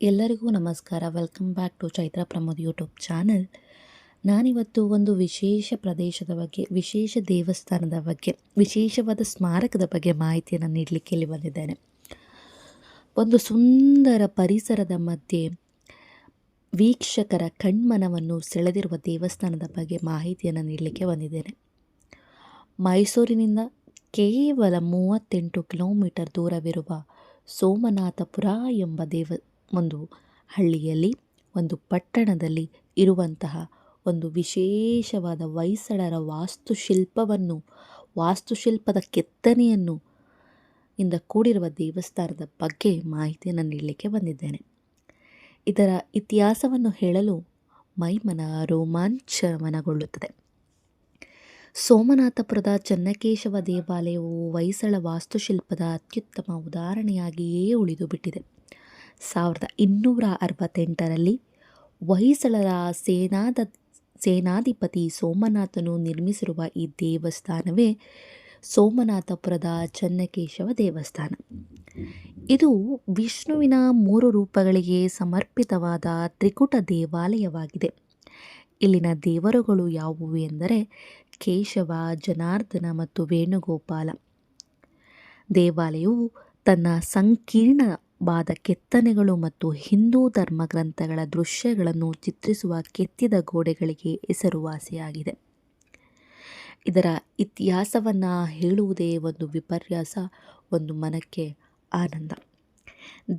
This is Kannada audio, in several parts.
ಎಲ್ಲರಿಗೂ ನಮಸ್ಕಾರ. Welcome back to Chaitra Pramod YouTube channel ನಾನಿವತ್ತು ಒಂದು ವಿಶೇಷ ಪ್ರದೇಶದ ಬಗ್ಗೆ, ವಿಶೇಷ ದೇವಸ್ಥಾನದ ಬಗ್ಗೆ, ವಿಶೇಷವಾದ ಸ್ಮಾರಕದ ಬಗ್ಗೆ ಮಾಹಿತಿಯನ್ನು ನೀಡಲಿಕ್ಕೆ ಇಲ್ಲಿ ಬಂದಿದ್ದೇನೆ. ಒಂದು ಸುಂದರ ಪರಿಸರದ ಮಧ್ಯೆ ವೀಕ್ಷಕರ ಕಣ್ಮನವನ್ನು ಸೆಳೆದಿರುವ ದೇವಸ್ಥಾನದ ಬಗ್ಗೆ ಮಾಹಿತಿಯನ್ನು ನೀಡಲಿಕ್ಕೆ ಬಂದಿದ್ದೇನೆ. ಮೈಸೂರಿನಿಂದ ಕೇವಲ ಮೂವತ್ತೆಂಟು ಕಿಲೋಮೀಟರ್ ದೂರವಿರುವ ಸೋಮನಾಥಪುರ ಎಂಬ ದೇವ ಒಂದು ಹಳ್ಳಿಯಲ್ಲಿ, ಒಂದು ಪಟ್ಟಣದಲ್ಲಿ ಇರುವಂತಹ ಒಂದು ವಿಶೇಷವಾದ ಹೊಯ್ಸಳರ ವಾಸ್ತುಶಿಲ್ಪವನ್ನು, ವಾಸ್ತುಶಿಲ್ಪದ ಕೆತ್ತನೆಯನ್ನು ಇಂದ ಕೂಡಿರುವ ದೇವಸ್ಥಾನದ ಬಗ್ಗೆ ಮಾಹಿತಿಯನ್ನು ನೀಡಲಿಕ್ಕೆ ಬಂದಿದ್ದೇನೆ. ಇದರ ಇತಿಹಾಸವನ್ನು ಹೇಳಲು ಮೈಮನ ರೋಮಾಂಚನಗೊಳ್ಳುತ್ತದೆ ಸೋಮನಾಥಪುರದ ಚನ್ನಕೇಶವ ದೇವಾಲಯವು ಹೊಯ್ಸಳ ವಾಸ್ತುಶಿಲ್ಪದ ಅತ್ಯುತ್ತಮ ಉದಾಹರಣೆಯಾಗಿಯೇ ಉಳಿದು ಬಿಟ್ಟಿದೆ ಸಾವಿರದ ಇನ್ನೂರ ಅರವತ್ತೆಂಟರಲ್ಲಿ ಹೊಯ್ಸಳರ ಸೇನಾದ, ಸೇನಾಧಿಪತಿ ಸೋಮನಾಥನು ನಿರ್ಮಿಸಿರುವ ಈ ದೇವಸ್ಥಾನವೇ ಸೋಮನಾಥಪುರದ ಚನ್ನಕೇಶವ ದೇವಸ್ಥಾನ. ಇದು ವಿಷ್ಣುವಿನ ಮೂರು ರೂಪಗಳಿಗೆ ಸಮರ್ಪಿತವಾದ ತ್ರಿಕುಟ ದೇವಾಲಯವಾಗಿದೆ. ಇಲ್ಲಿನ ದೇವರುಗಳು ಯಾವುವು ಎಂದರೆ ಕೇಶವ, ಜನಾರ್ದನ ಮತ್ತು ವೇಣುಗೋಪಾಲ. ದೇವಾಲಯವು ತನ್ನ ಸಂಕೀರ್ಣವಾದ ಕೆತ್ತನೆಗಳು ಮತ್ತು ಹಿಂದೂ ಧರ್ಮ ಗ್ರಂಥಗಳ ದೃಶ್ಯಗಳನ್ನು ಚಿತ್ರಿಸುವ ಕೆತ್ತಿದ ಗೋಡೆಗಳಿಗೆ ಹೆಸರುವಾಸಿಯಾಗಿದೆ. ಇದರ ಇತಿಹಾಸವನ್ನು ಹೇಳುವುದೇ ಒಂದು ವಿಪರ್ಯಾಸ, ಒಂದು ಮನಕ್ಕೆ ಆನಂದ.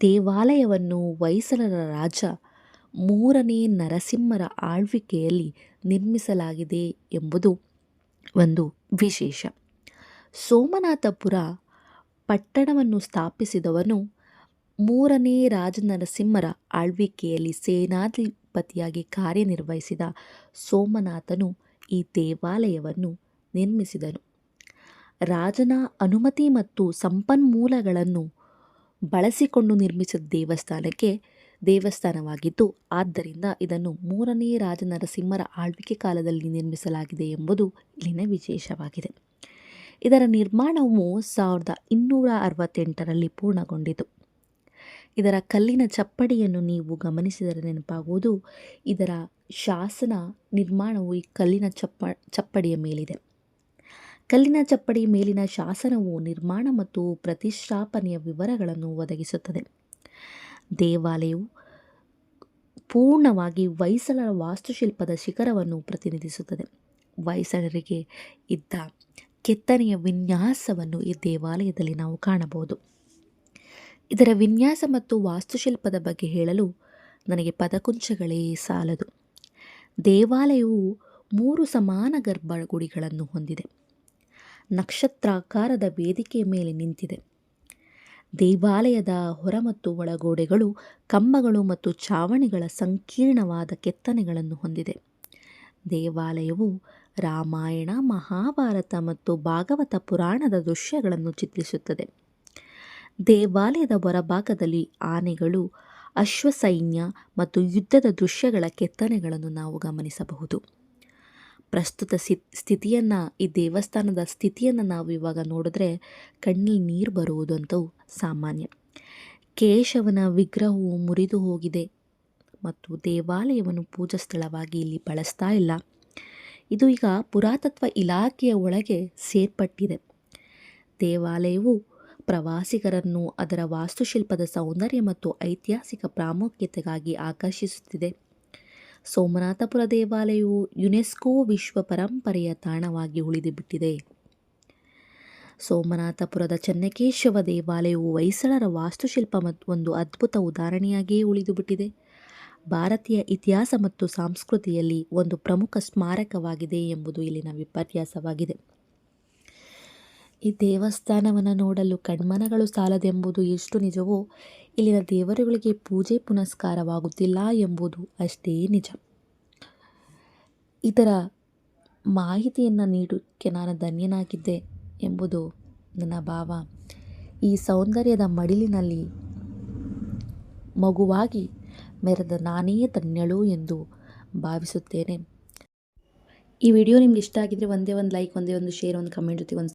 ದೇವಾಲಯವನ್ನು ಹೊಯ್ಸಳರ ರಾಜ ಮೂರನೇ ನರಸಿಂಹರ ಆಳ್ವಿಕೆಯಲ್ಲಿ ನಿರ್ಮಿಸಲಾಗಿದೆ ಎಂಬುದು ಒಂದು ವಿಶೇಷ. ಸೋಮನಾಥಪುರ ಪಟ್ಟಣವನ್ನು ಸ್ಥಾಪಿಸಿದವನು ಮೂರನೇ ರಾಜನರಸಿಂಹರ ಆಳ್ವಿಕೆಯಲ್ಲಿ ಸೇನಾಧಿಪತಿಯಾಗಿ ಕಾರ್ಯನಿರ್ವಹಿಸಿದ ಸೋಮನಾಥನು ಈ ದೇವಾಲಯವನ್ನು ನಿರ್ಮಿಸಿದನು. ರಾಜನ ಅನುಮತಿ ಮತ್ತು ಸಂಪನ್ಮೂಲಗಳನ್ನು ಬಳಸಿಕೊಂಡು ನಿರ್ಮಿಸಿದ ದೇವಸ್ಥಾನಕ್ಕೆ ದೇವಸ್ಥಾನವಾಗಿದ್ದು ಆದ್ದರಿಂದ ಇದನ್ನು ಮೂರನೇ ರಾಜನರಸಿಂಹರ ಆಳ್ವಿಕೆ ಕಾಲದಲ್ಲಿ ನಿರ್ಮಿಸಲಾಗಿದೆ ಎಂಬುದು ಇಲ್ಲಿನ ವಿಶೇಷವಾಗಿದೆ. ಇದರ ನಿರ್ಮಾಣವು ಸಾವಿರದ ಇನ್ನೂರ ಅರವತ್ತೆಂಟರಲ್ಲಿ ಪೂರ್ಣಗೊಂಡಿತು. ಇದರ ಕಲ್ಲಿನ ಚಪ್ಪಡಿಯನ್ನು ನೀವು ಗಮನಿಸಿದರೆ ನೆನಪಾಗುವುದು ಇದರ ಶಾಸನ ನಿರ್ಮಾಣವು ಈ ಕಲ್ಲಿನ ಚಪ್ಪ, ಚಪ್ಪಡಿಯ ಮೇಲಿದೆ. ಕಲ್ಲಿನ ಚಪ್ಪಡಿ ಮೇಲಿನ ಶಾಸನವು ನಿರ್ಮಾಣ ಮತ್ತು ಪ್ರತಿಷ್ಠಾಪನೆಯ ವಿವರಗಳನ್ನು ಒದಗಿಸುತ್ತದೆ. ದೇವಾಲಯವು ಪೂರ್ಣವಾಗಿ ಹೊಯ್ಸಳರ ವಾಸ್ತುಶಿಲ್ಪದ ಶಿಖರವನ್ನು ಪ್ರತಿನಿಧಿಸುತ್ತದೆ. ಹೊಯ್ಸಳರಿಗೆ ಇದ್ದ ಕೆತ್ತನೆಯ ವಿನ್ಯಾಸವನ್ನು ಈ ದೇವಾಲಯದಲ್ಲಿ ನಾವು ಕಾಣಬಹುದು. ಇದರ ವಿನ್ಯಾಸ ಮತ್ತು ವಾಸ್ತುಶಿಲ್ಪದ ಬಗ್ಗೆ ಹೇಳಲು ನನಗೆ ಪದಕುಂಚಗಳೇ ಸಾಲದು. ದೇವಾಲಯವು ಮೂರು ಸಮಾನ ಗರ್ಭಗುಡಿಗಳನ್ನು ಹೊಂದಿದೆ. ನಕ್ಷತ್ರಾಕಾರದ ವೇದಿಕೆಯ ಮೇಲೆ ನಿಂತಿದೆ. ದೇವಾಲಯದ ಹೊರ ಮತ್ತು ಒಳಗೋಡೆಗಳು ಕಂಬಗಳು ಮತ್ತು ಚಾವಣಿಗಳ ಸಂಕೀರ್ಣವಾದ ಕೆತ್ತನೆಗಳನ್ನು ಹೊಂದಿದೆ. ದೇವಾಲಯವು ರಾಮಾಯಣ, ಮಹಾಭಾರತ ಮತ್ತು ಭಾಗವತ ಪುರಾಣದ ದೃಶ್ಯಗಳನ್ನು ಚಿತ್ರಿಸುತ್ತದೆ. ದೇವಾಲಯದ ಹೊರಭಾಗದಲ್ಲಿ ಆನೆಗಳು, ಅಶ್ವಸೈನ್ಯ ಮತ್ತು ಯುದ್ಧದ ದೃಶ್ಯಗಳ ಕೆತ್ತನೆಗಳನ್ನು ನಾವು ಗಮನಿಸಬಹುದು. ಪ್ರಸ್ತುತ ಸ್ಥಿತಿಯನ್ನು, ಈ ದೇವಸ್ಥಾನದ ಸ್ಥಿತಿಯನ್ನು ನಾವು ಇವಾಗ ನೋಡಿದ್ರೆ ಕಣ್ಣಲ್ಲಿ ನೀರು ಬರುವುದಂತೂ ಸಾಮಾನ್ಯ. ಕೇಶವನ ವಿಗ್ರಹವು ಮುರಿದು ಹೋಗಿದೆ ಮತ್ತು ದೇವಾಲಯವನ್ನು ಪೂಜಾ ಸ್ಥಳವಾಗಿ ಇಲ್ಲಿ ಬಳಸ್ತಾ ಇಲ್ಲ. ಇದು ಈಗ ಪುರಾತತ್ವ ಇಲಾಖೆಯ ಒಳಗೆ ಸೇರ್ಪಟ್ಟಿದೆ. ದೇವಾಲಯವು ಪ್ರವಾಸಿಗರನ್ನು ಅದರ ವಾಸ್ತುಶಿಲ್ಪದ ಸೌಂದರ್ಯ ಮತ್ತು ಐತಿಹಾಸಿಕ ಪ್ರಾಮುಖ್ಯತೆಗಾಗಿ ಆಕರ್ಷಿಸುತ್ತಿದೆ. ಸೋಮನಾಥಪುರ ದೇವಾಲಯವು ಯುನೆಸ್ಕೋ ವಿಶ್ವ ಪರಂಪರೆಯ ತಾಣವಾಗಿ ಉಳಿದುಬಿಟ್ಟಿದೆ. ಸೋಮನಾಥಪುರದ ಚನ್ನಕೇಶವ ದೇವಾಲಯವು ಹೊಯ್ಸಳರ ವಾಸ್ತುಶಿಲ್ಪ ಮತ್ತು ಒಂದು ಅದ್ಭುತ ಉದಾಹರಣೆಯಾಗಿಯೇ ಉಳಿದುಬಿಟ್ಟಿದೆ. ಭಾರತೀಯ ಇತಿಹಾಸ ಮತ್ತು ಸಂಸ್ಕೃತಿಯಲ್ಲಿ ಒಂದು ಪ್ರಮುಖ ಸ್ಮಾರಕವಾಗಿದೆ ಎಂಬುದು ಇಲ್ಲಿನ ವಿಪರ್ಯಾಸವಾಗಿದೆ. ಈ ದೇವಸ್ಥಾನವನ್ನು ನೋಡಲು ಕಣ್ಮನಗಳು ಸಾಲದೆಂಬುದು ಎಷ್ಟು ನಿಜವೋ, ಇಲ್ಲಿನ ದೇವರುಗಳಿಗೆ ಪೂಜೆ ಪುನಸ್ಕಾರವಾಗುತ್ತಿಲ್ಲ ಎಂಬುದು ಅಷ್ಟೇ ನಿಜ. ಇದರ ಮಾಹಿತಿಯನ್ನು ನೀಡೋಕ್ಕೆ ನಾನು ಧನ್ಯನಾಗಿದ್ದೆ ಎಂಬುದು ನನ್ನ ಭಾವ. ಈ ಸೌಂದರ್ಯದ ಮಡಿಲಿನಲ್ಲಿ ಮಗುವಾಗಿ ಮೆರೆದ ನಾನೇ ಧನ್ಯಳು ಎಂದು ಭಾವಿಸುತ್ತೇನೆ. ಈ ವಿಡಿಯೋ ನಿಮ್ಗೆ ಇಷ್ಟ ಆಗಿದ್ರೆ ಒಂದೇ ಒಂದು ಲೈಕ್, ಒಂದೇ ಒಂದು ಶೇರ್, ಒಂದು ಕಮೆಂಟ್ ಜೊತೆ ಒಂದು